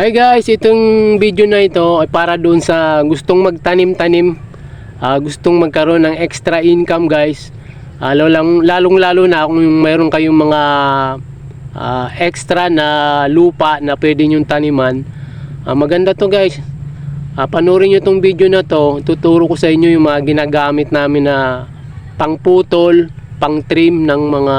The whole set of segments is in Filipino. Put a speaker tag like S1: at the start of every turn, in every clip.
S1: Hi guys, itong video na ito ay para doon sa gustong magtanim-tanim, ah, gustong magkaroon ng extra income guys. Ah, lalong, lalong lalo na kung mayroon kayong mga ah, extra na lupa na pwede nyong taniman. Ah, maganda to guys. Ah, panoorin nyo itong video na to. Tuturo ko sa inyo yung mga ginagamit namin na pangputol, pang trim ng mga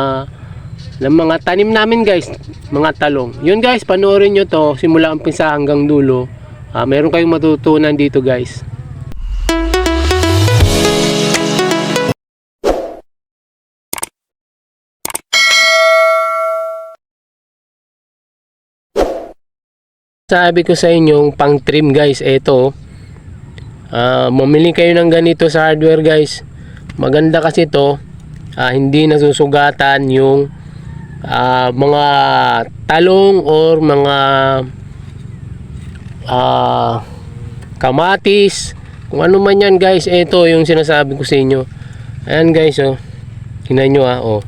S1: ng mga tanim namin guys, mga talong. Yun guys, panoorin nyo to simula umpisa hanggang dulo. Ah, meron kayong matutunan dito guys. Sabi ko sa inyo, pang trim guys, eto. Ah, mamili kayo ng ganito sa hardware guys. Maganda kasi to. Ah, hindi nasusugatan yung ah, mga talong or mga ah, kamatis. Kung ano man yan guys, ito yung sinasabi ko sa inyo. Ayan guys, oh. Tingnan nyo ah, oh.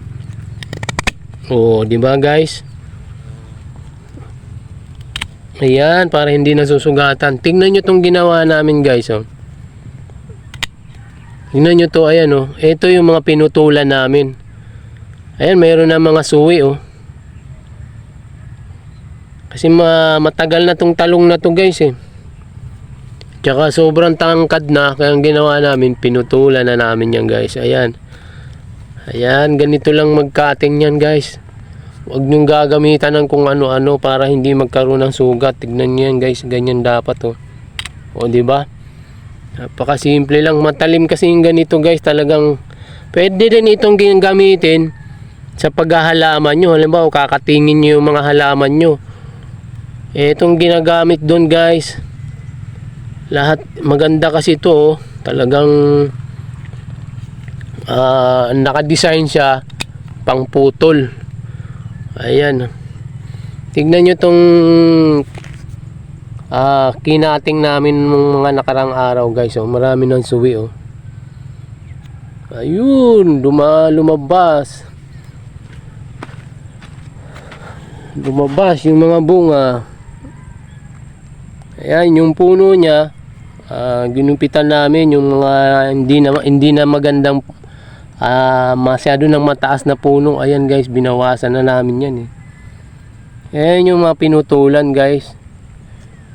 S1: Oh, di ba guys? Ayan, para hindi nasusugatan. Tingnan nyo tong ginawa namin guys, oh. Tingnan nyo to, ayan, oh. Ito yung mga pinutulan namin. Ayan, mayroon na mga suwi, oh. Kasi ma matagal na tong talong na to guys, eh. Tsaka sobrang tangkad na, kaya ginawa namin, pinutulan na namin yan guys. Ayan. Ayan, ganito lang mag-cutting yan guys. Huwag niyong gagamitan ng kung ano-ano para hindi magkaroon ng sugat. Tignan niyo yan guys, ganyan dapat oh. O di ba? Napakasimple lang, matalim kasi yung ganito guys, talagang pwede din itong gamitin sa paghahalaman nyo. Halimbawa, kakatingin nyo yung mga halaman nyo. Itong ginagamit doon guys, lahat maganda kasi ito oh. Talagang ah naka-design siya pang putol. Ayan. Tignan nyo tong ah kinating namin mga nakarang araw guys. Oh. Marami ng suwi oh. Ayun, duma lumabas. Lumabas yung mga bunga. Ayan, yung puno niya, ah, ginumpitan namin yung mga hindi na hindi na magandang ah, masyado ng mataas na puno. Ayan guys, binawasan na namin yan eh. Ayan yung mga pinutulan guys.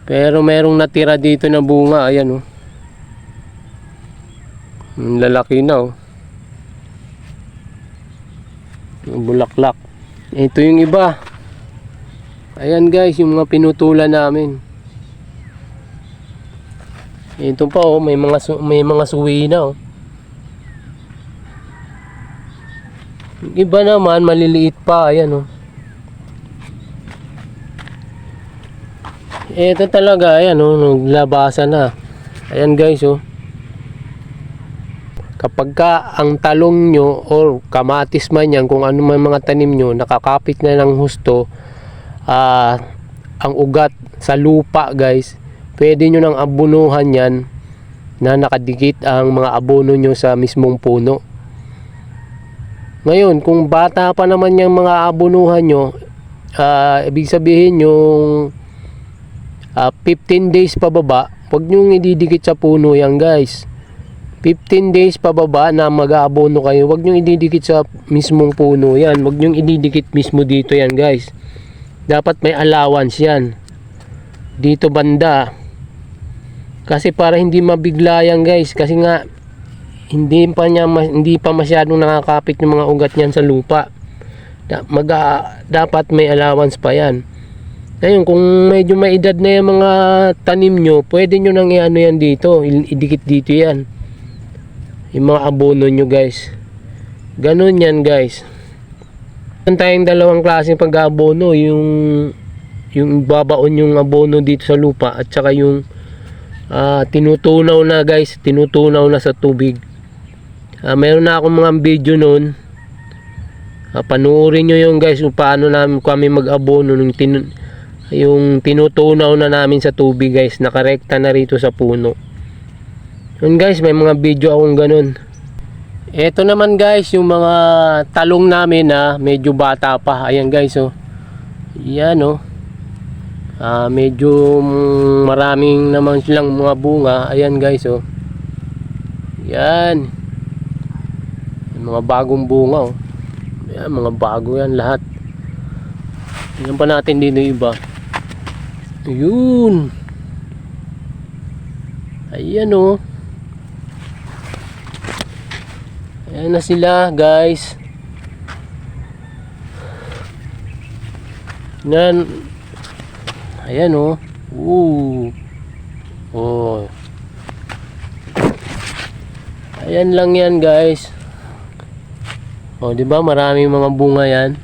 S1: Pero merong natira dito na bunga. Ayan oh. Lalaki na oh. Bulaklak. Ito yung iba. Ayan guys, yung mga pinutulan namin. Ito pa oh, may mga may mga suwi na oh. Yung iba naman maliliit pa, ayan oh. Ito talaga, ayan oh, naglabasan na. Ayan guys oh. Kapag ka ang talong nyo or kamatis man yan, kung ano man mga tanim nyo, nakakapit na ng husto, ah, ang ugat sa lupa guys, pwede nyo nang abunuhan yan na nakadikit ang mga abono nyo sa mismong puno. Ngayon, kung bata pa naman yung mga abonuhan nyo, ah, ibig sabihin yung ah, 15 days pababa, huwag nyo ididikit sa puno yan guys. 15 days pababa na mag-aabono kayo, huwag nyo ididikit sa mismong puno yan. Huwag nyo ididikit mismo dito yan guys. Dapat may allowance yan. Dito banda. Kasi para hindi mabigla yan guys. Kasi nga, hindi pa niya hindi pa masyadong nakakapit yung mga ugat niyan sa lupa. Da, mag, ah, dapat may allowance pa yan. Ngayon, kung medyo may edad na yung mga tanim nyo, pwede nyo nang iano yan dito. Idikit dito yan. Yung mga abono nyo guys. Ganun yan guys. Meron tayong dalawang klaseng pag-abono. Yung, yung babaon yung abono dito sa lupa at saka yung ah, tinutunaw na guys. Tinutunaw na sa tubig. Ah, meron na akong mga video noon. Ah, panuorin nyo yung guys kung paano namin kami mag-abono nung tin yung tinutunaw na namin sa tubig guys nakarekta na rito sa puno yun guys may mga video akong ganun eto naman guys yung mga talong namin na medyo bata pa ayan guys oh yan oh Ah, medyo maraming naman silang mga bunga. Ayan guys, oh. Yan. Yung mga bagong bunga, oh. Yan, mga bago yan lahat. Tingnan pa natin dito iba. Ayun. Ayan, oh. Ayan na sila, guys. Yan. Ayan oh. Ooh. Oh. Ayan lang yan guys. Oh, 'di ba? Maraming mga bunga 'yan.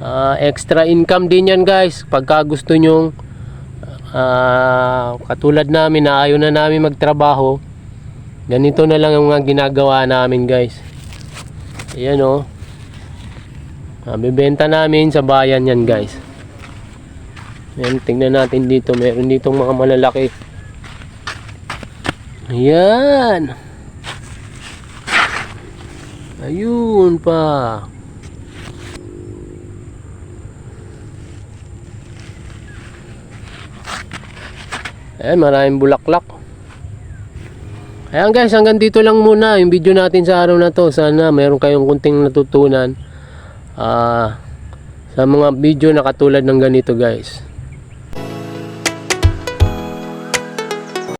S1: Ah, extra income din 'yan guys. Pagka gusto nyo ah, katulad namin na ayaw na namin magtrabaho, ganito na lang yung mga ginagawa namin guys. Ayan oh. Ah, bibenta namin sa bayan 'yan guys. Ayan, tingnan natin dito. Meron dito mga malalaki. Ayan. Ayun pa. Ayan, maraming bulaklak. Ayan guys, hanggang dito lang muna yung video natin sa araw na to. Sana meron kayong kunting natutunan. Ah, sa mga video na katulad ng ganito guys.